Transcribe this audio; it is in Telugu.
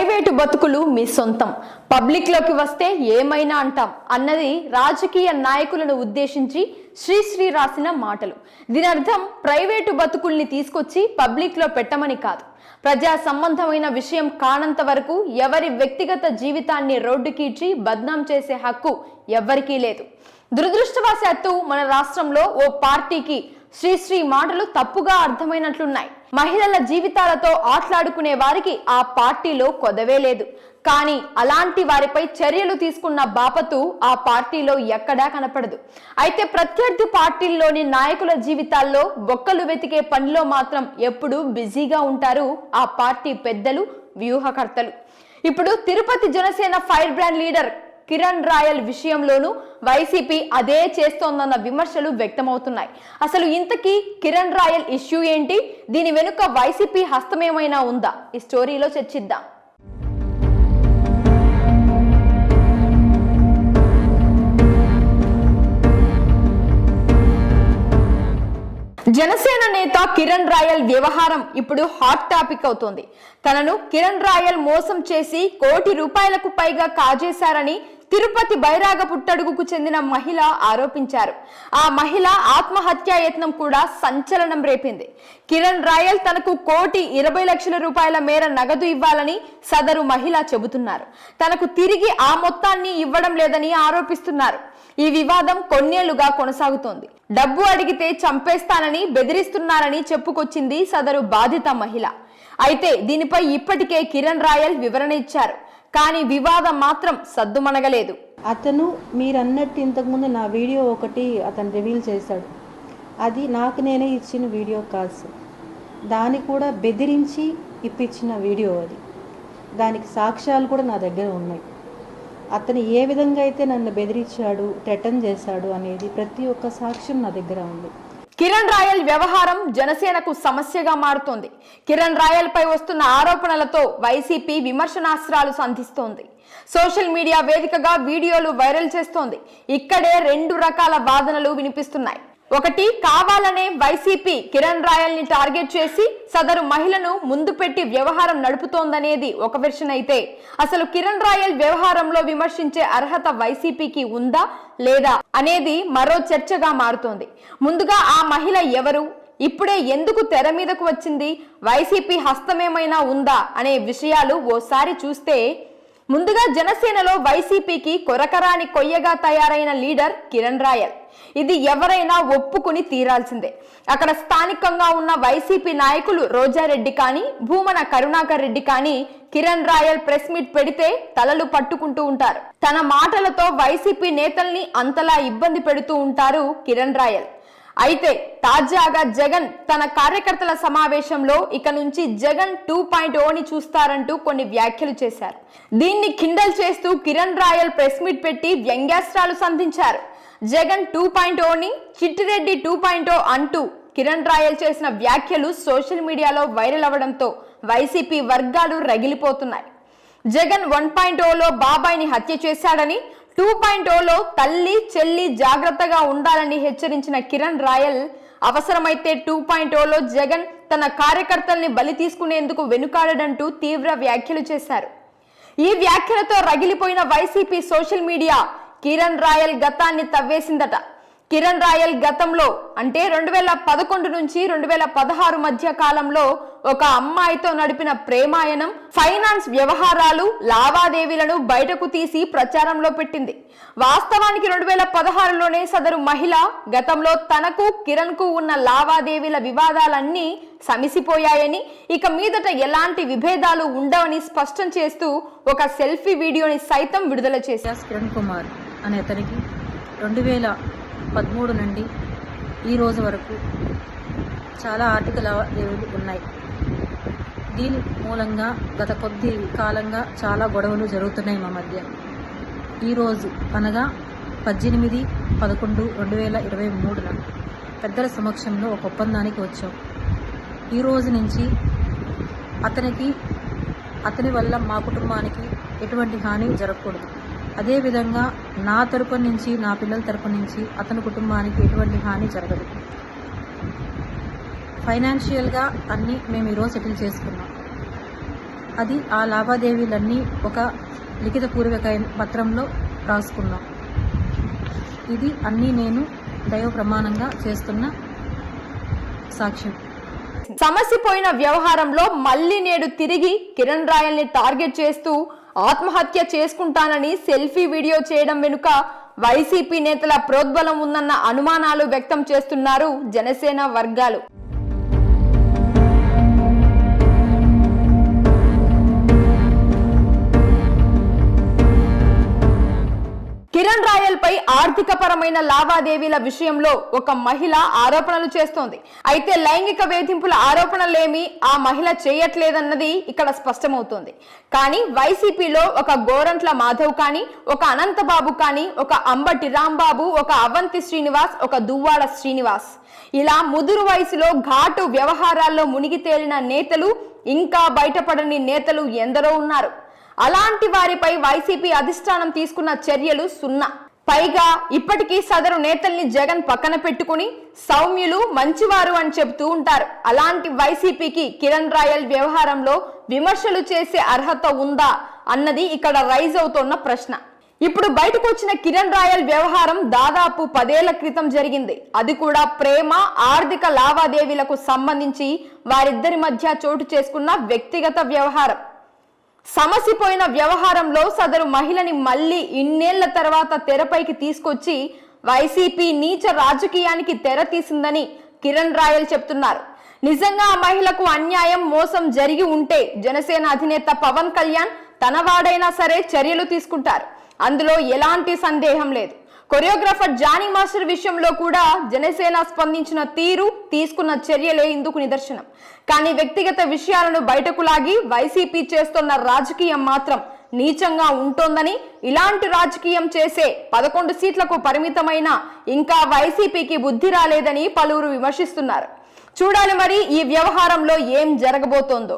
ప్రైవేటు బతుకులు మీ సొంతం. పబ్లిక్లోకి వస్తే ఏమైనా అంటాం అన్నది రాజకీయ నాయకులను ఉద్దేశించి శ్రీశ్రీ రాసిన మాటలు. దీని అర్థం ప్రైవేటు బతుకుల్ని తీసుకొచ్చి పబ్లిక్లో పెట్టమని కాదు. ప్రజా సంబంధమైన విషయం కానంత వరకు ఎవరి వ్యక్తిగత జీవితాన్ని రోడ్డుకీడ్చి బద్నాం చేసే హక్కు ఎవ్వరికీ లేదు. దురదృష్టవశాత్తు మన రాష్ట్రంలో ఓ పార్టీకి శ్రీశ్రీ మాటలు తప్పుగా అర్థమైనట్లున్నాయి. మహిళల జీవితాలతో ఆట్లాడుకునే వారికి ఆ పార్టీలో కొదవే లేదు. కానీ అలాంటి వారిపై చర్యలు తీసుకున్న బాపతు ఆ పార్టీలో ఎక్కడా కనపడదు. అయితే ప్రత్యర్థి పార్టీల్లోని నాయకుల జీవితాల్లో బొక్కలు వెతికే పనిలో మాత్రం ఎప్పుడూ బిజీగా ఉంటారు ఆ పార్టీ పెద్దలు వ్యూహకర్తలు. ఇప్పుడు Tirupati Janasena fire brand leader Kiran Royal విషయంలోనూ వైసీపీ అదే చేస్తోందన్న విమర్శలు వ్యక్తమవుతున్నాయి. అసలు ఇంతకీ కిరణ్ రాయల్ ఇష్యూ ఏంటి? దీని వెనుక వైసీపీ హస్తమేమైనా ఉందా? ఈ స్టోరీలో చర్చిద్దాం. జనసేన నేత కిరణ్ రాయల్ వ్యవహారం ఇప్పుడు హాట్ టాపిక్ అవుతోంది. తనను కిరణ్ రాయల్ మోసం చేసి కోటి రూపాయలకు పైగా కాజేశారని తిరుపతి బైరాగ పుట్టడుగుకు చెందిన మహిళ ఆరోపించారు. ఆ మహిళ ఆత్మహత్యా యత్నం కూడా సంచలనం రేపింది. కిరణ్ రాయల్ తనకు కోటి ఇరవై లక్షల రూపాయల మేర నగదు ఇవ్వాలని సదరు మహిళ చెబుతున్నారు. తనకు తిరిగి ఆ మొత్తాన్ని ఇవ్వడం లేదని ఆరోపిస్తున్నారు. ఈ వివాదం కొన్నేళ్ళుగా కొనసాగుతోంది. డబ్బు అడిగితే చంపేస్తానని బెదిరిస్తున్నారని చెప్పుకొచ్చింది సదరు బాధిత మహిళ. అయితే దీనిపై ఇప్పటికే కిరణ్ రాయల్ వివరణ ఇచ్చారు. కానీ వివాదం మాత్రం సద్దుమణగలేదు. అతను మీరన్నట్టు ఇంతకుముందు నా వీడియో ఒకటి అతను రివీల్ చేశాడు. అది నాకు నేనే ఇచ్చిన వీడియో కాల్స్ దాన్ని కూడా బెదిరించి ఇప్పించిన వీడియో అది. దానికి సాక్ష్యాలు కూడా నా దగ్గర ఉన్నాయి. అతను ఏ విధంగా అయితే నన్ను బెదిరించాడు టెటన్ చేశాడు అనేది ప్రతి ఒక్క సాక్ష్యం నా దగ్గర ఉంది. కిరణ్ రాయల్ వ్యవహారం జనసేనకు సమస్యగా మారుతోంది. కిరణ్ రాయల్ పై వస్తున్న ఆరోపణలతో వైసీపీ విమర్శనాస్త్రాలు సంధిస్తోంది. సోషల్ మీడియా వేదికగా వీడియోలు వైరల్ చేస్తోంది. ఇక్కడే రెండు రకాల వాదనలు వినిపిస్తున్నాయి. ఒకటి కావాలనే వైసీపీ కిరణ్ రాయల్ని టార్గెట్ చేసి సదరు మహిళను ముందు పెట్టి వ్యవహారం నడుపుతోందనేది ఒక వెర్షన్ అయితే. అసలు కిరణ్ రాయల్ వ్యవహారంలో విమర్శించే అర్హత వైసీపీకి ఉందా లేదా అనేది మరో చర్చగా మారుతోంది. ముందుగా ఆ మహిళ ఎవరు ఇప్పుడే ఎందుకు తెర మీదకు వచ్చింది వైసీపీ హస్తమేమైనా ఉందా అనే విషయాలు ఓసారి చూస్తే ముందుగా జనసేనలో వైసీపీకి కొరకరాని కొయ్యగా తయారైన లీడర్ కిరణ్ రాయల్. ఇది ఎవరైనా ఒప్పుకుని తీరాల్సిందే. అక్కడ స్థానికంగా ఉన్న వైసీపీ నాయకులు రోజారెడ్డి కానీ భూమన కరుణాకర్ రెడ్డి కానీ కిరణ్ రాయల్ ప్రెస్ మీట్ పెడితే తలలు పట్టుకుంటూ ఉంటారు. తన మాటలతో వైసీపీ నేతల్ని అంతలా ఇబ్బంది పెడుతూ ఉంటారు కిరణ్ రాయల్. అయితే తాజాగా జగన్ తన కార్యకర్తల సమావేశంలో ఇక నుంచి జగన్ టూ పాయింట్ ఓని చూస్తారంటూ కొన్ని వ్యాఖ్యలు చేశారు. దీన్ని కిండల్ చేస్తూ కిరణ్ రాయల్ ప్రెస్ మీట్ పెట్టి వ్యంగ్యాస్త్రాలు సంధించారు. జగన్ టూ పాయింట్ ఓని చిట్టిరెడ్డి టూ పాయింట్ ఓ అంటూ కిరణ్ రాయల్ చేసిన వ్యాఖ్యలు సోషల్ మీడియాలో వైరల్ అవ్వడంతో వైసీపీ వర్గాలు రగిలిపోతున్నాయి. జగన్ వన్ పాయింట్ ఓలో బాబాయ్ని హత్య చేశాడని టూ పాయింట్ ఓలో తల్లి చెల్లి జాగ్రత్తగా ఉండాలని హెచ్చరించిన కిరణ్ రాయల్ అవసరమైతే టూ పాయింట్ ఓలో జగన్ తన కార్యకర్తల్ని బలి తీసుకునేందుకు వెనుకాడడంటూ తీవ్ర వ్యాఖ్యలు చేశారు. ఈ వ్యాఖ్యలతో రగిలిపోయిన YCP social media Kiran Royal గతాన్ని తవ్వేసిందట. కిరణ్ రాయల్ గతంలో అంటే రెండు వేల పదకొండు నుంచి రెండు వేల పదహారు మధ్య కాలంలో ఒక అమ్మాయితో నడిపిన ప్రేమాయణం ఫైనాన్స్ వ్యవహారాలు లావాదేవీలను బయటకు తీసి ప్రచారంలో పెట్టింది. వాస్తవానికి రెండు వేల పదహారులోనే సదరు మహిళ గతంలో తనకు కిరణ్కు ఉన్న లావాదేవీల వివాదాలన్నీ సమిసిపోయాయని ఇక మీదట ఎలాంటి విభేదాలు ఉండవని స్పష్టం చేస్తూ ఒక సెల్ఫీ వీడియోని సైతం విడుదల చేశారు. కిరణ్ కుమార్ అనే అతనికి రెండు వేల పదమూడు నుండి ఈ రోజు వరకు చాలా ఆర్థిక లావాదేవీలు ఉన్నాయి దీని మూలంగా గత కొద్ది కాలంగా చాలా గొడవలు జరుగుతున్నాయి మా మధ్య. ఈరోజు అనగా పద్దెనిమిది పదకొండు రెండు వేల ఇరవై మూడున పెద్దల సమక్షంలో ఒక ఒప్పందానికి వచ్చాం. ఈ రోజు నుంచి అతనికి అతని వల్ల మా కుటుంబానికి ఎటువంటి హాని జరగకూడదు. అదేవిధంగా నా తరపు నుంచి నా పిల్లల తరపు నుంచి అతని కుటుంబానికి ఎటువంటి హాని జరగదు. ఫైనాన్షియల్గా అన్నీ మేము ఈరోజు సెటిల్ చేసుకున్నాం. అది ఆ లావాదేవీలన్నీ ఒక లిఖితపూర్వక పత్రంలో రాసుకున్నాం. ఇది అన్నీ నేను దైవ ప్రమాణంగా చేస్తున్న సాక్ష్యం. సమస్య పోయిన వ్యవహారంలో మళ్ళీ నేడు తిరిగి కిరణ్ రాయల్ని టార్గెట్ చేస్తూ ఆత్మహత్య చేసుకుంటానని సెల్ఫీ వీడియో చేయడం వెనుక వైసీపీ నేతల ప్రోద్బలం ఉందన్న అనుమానాలు వ్యక్తం చేస్తున్నారు జనసేన వర్గాలు. కిరణ్ రాయల్ పై ఆర్థిక పరమైన లావాదేవీల విషయంలో ఒక మహిళ ఆరోపణలు చేస్తోంది. అయితే లైంగిక వేధింపుల ఆరోపణలేమి ఆ మహిళ చేయట్లేదన్నది ఇక్కడ స్పష్టమవుతోంది. కానీ వైసీపీలో ఒక గోరంట్ల మాధవ్ కానీ ఒక అనంతబాబు కానీ ఒక అంబటి రాంబాబు ఒక అవంతి శ్రీనివాస్ ఒక దువ్వాడ శ్రీనివాస్. ఇలా ముదురు వయసులో ఘాటు వ్యవహారాల్లో మునిగి తేలిన నేతలు ఇంకా బయటపడని నేతలు ఎందరో ఉన్నారు. అలాంటి వారిపై వైసీపీ అధిష్టానం తీసుకున్న చర్యలు సున్నా. పైగా ఇప్పటికీ సదరు నేతల్ని జగన్ పక్కన పెట్టుకుని సౌమ్యులు మంచివారు అని చెబుతూ ఉంటారు. అలాంటి వైసీపీకి కిరణ్ రాయల్ వ్యవహారంలో విమర్శలు చేసే అర్హత ఉందా అన్నది ఇక్కడ రైజ్ అవుతున్న ప్రశ్న. ఇప్పుడు బయటకు వచ్చిన కిరణ్ రాయల్ వ్యవహారం దాదాపు పదేళ్ళ క్రితం జరిగింది. అది కూడా ప్రేమ ఆర్థిక లావాదేవీలకు సంబంధించి వారిద్దరి మధ్య చోటు చేసుకున్న వ్యక్తిగత వ్యవహారం. సమసిపోయిన వ్యవహారంలో సదరు మహిళని మళ్ళీ ఇన్నేళ్ళ తర్వాత తెరపైకి తీసుకొచ్చి వైసీపీ నీచ రాజకీయానికి తెర తీసిందని కిరణ్ రాయల్ చెప్తున్నారు. నిజంగా ఆ మహిళకు అన్యాయం మోసం జరిగి ఉంటే జనసేన అధినేత పవన్ కళ్యాణ్ తనవాడైనా సరే చర్యలు తీసుకుంటారు. అందులో ఎలాంటి సందేహం లేదు. కొరియోగ్రాఫర్ జానీ మాస్టర్ విషయంలో కూడా జనసేన స్పందించిన తీరు తీసుకున్న చర్యలే ఇందుకు నిదర్శనం. కానీ వ్యక్తిగత విషయాలను బయటకు లాగి వైసీపీ చేస్తున్న రాజకీయం మాత్రం నీచంగా ఉంటోందని ఇలాంటి రాజకీయం చేసే పదకొండు సీట్లకు పరిమితమైన ఇంకా వైసీపీకి బుద్ధి రాలేదని పలువురు విమర్శిస్తున్నారు. చూడాలి మరి ఈ వ్యవహారంలో ఏం జరగబోతోందో.